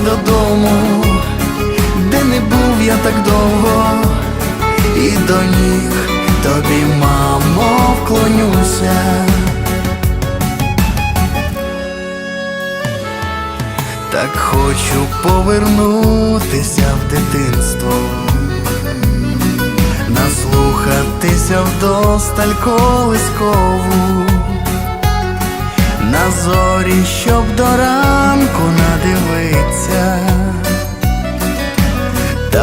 додому, де не був я так довго, і до ніг тобі, мамо, вклонюся. Так хочу повернутися в дитинство наслухатися вдосталь колискову, на зорі,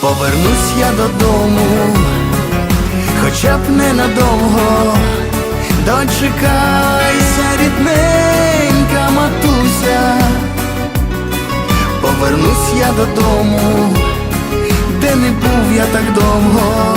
повернусь я додому, хоча б ненадовго, дочекайся, рідненька матуся, повернусь я додому, де не був я так довго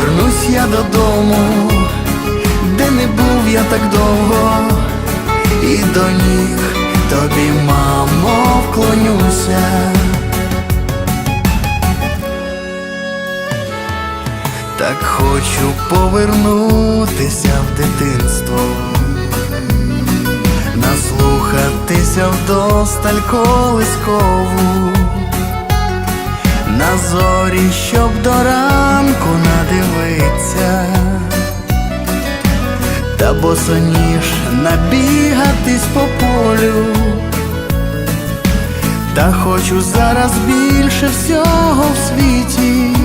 повернусь я додому, де не був я так довго, і до ніг тобі, мамо, вклонюся. Так хочу повернутися в дитинство, наслухатися вдосталь колискову, на зорі, щоб до ранку надивиться, та босоніж набігатись по полю. Та хочу зараз більше всього в світі.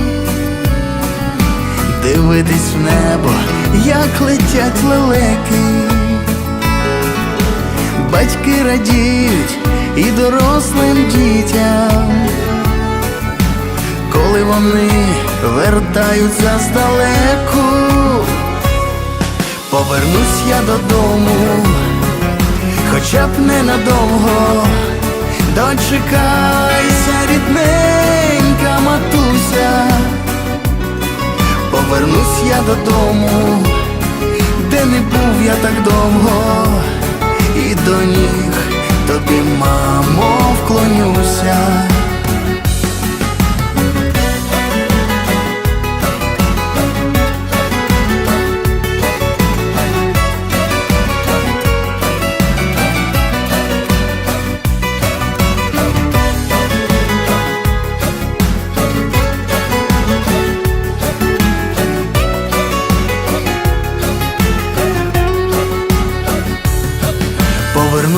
Дивитись в небо, як летять лелеки, батьки радіють і дорослим дітям, коли вони вертаються здалеку, повернусь я додому, хоча б ненадовго, дочекайся, рідненька матуся. Повернусь я додому, де не був я так довго, і до ніг тобі, мамо, вклонюся.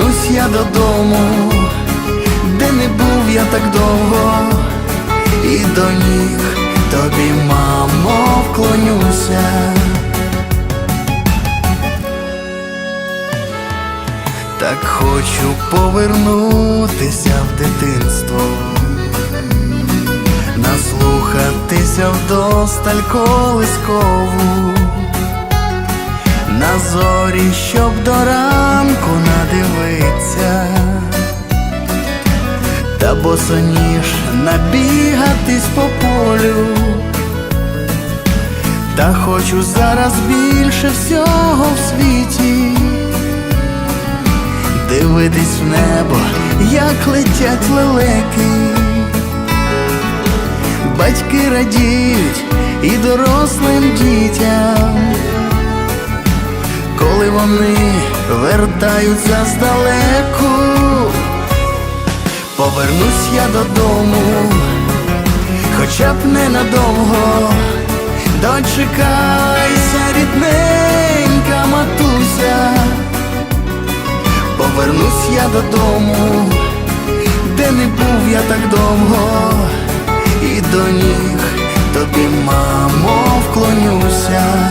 Повернусь я додому, де не був я так довго, і до ніг тобі, мамо, вклонюся. Так хочу повернутися в дитинство, наслухатися вдосталь колискову, зорі, щоб до ранку надивиться, та босоніж набігатись по полю. Та хочу зараз більше всього в світі. Дивитись в небо, як летять лелеки. Батьки радіють і дорослим дітям, коли вони вертаються здалеку, повернусь я додому, хоча б ненадовго. Дочекайся, рідненька матуся, повернусь я додому, де не був я так довго, і до ніг тобі, мамо, вклонюся.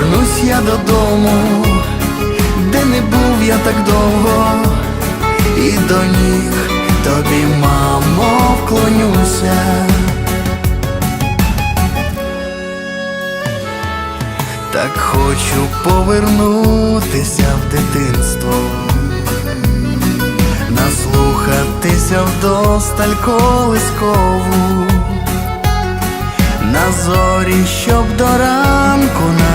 Повернусь я додому, де не був я так довго, і до ніг тобі, мамо, вклонюся. Так хочу повернутися в дитинство, наслухатися вдосталь колискову, на зорі, щоб до ранку на